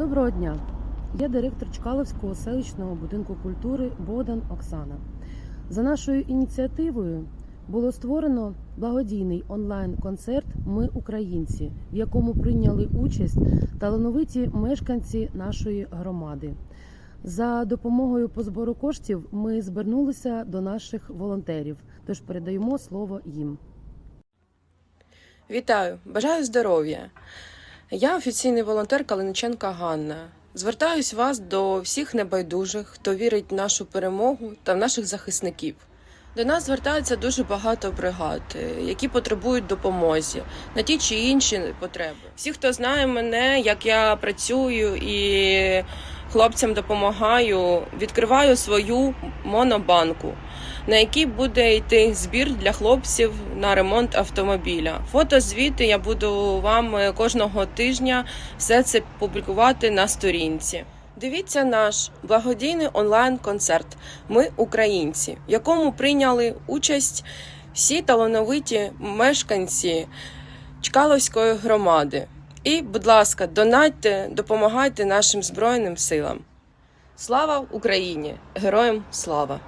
Доброго дня! Я директор Чкаловського селищного будинку культури Богдан Оксана. За нашою ініціативою було створено благодійний онлайн-концерт Ми українці, в якому прийняли участь талановиті мешканці нашої громади. За допомогою по збору коштів ми звернулися до наших волонтерів, тож передаємо слово їм. Вітаю, бажаю здоров'я. Я офіційний волонтер Калиниченка Ганна. Звертаюсь вас до всіх небайдужих, хто вірить в нашу перемогу та в наших захисників. До нас звертається дуже багато бригад, е, які потребують допомоги на ті чи інші потреби. Всі, хто знає мене, як я працюю і хлопцям допомагаю, відкриваю свою монобанку на який буде йти збір для хлопців на ремонт автомобіля. Фотозвіти я буду вам е, кожного тижня все це публікувати на сторінці. Дивіться наш благодійний онлайн-концерт Ми українці, в якому прийняли участь всі талановиті мешканці Чкаловської громади. І, будь ласка, донатьте, допомагайте нашим Збройним силам. Слава Україні! Героям слава!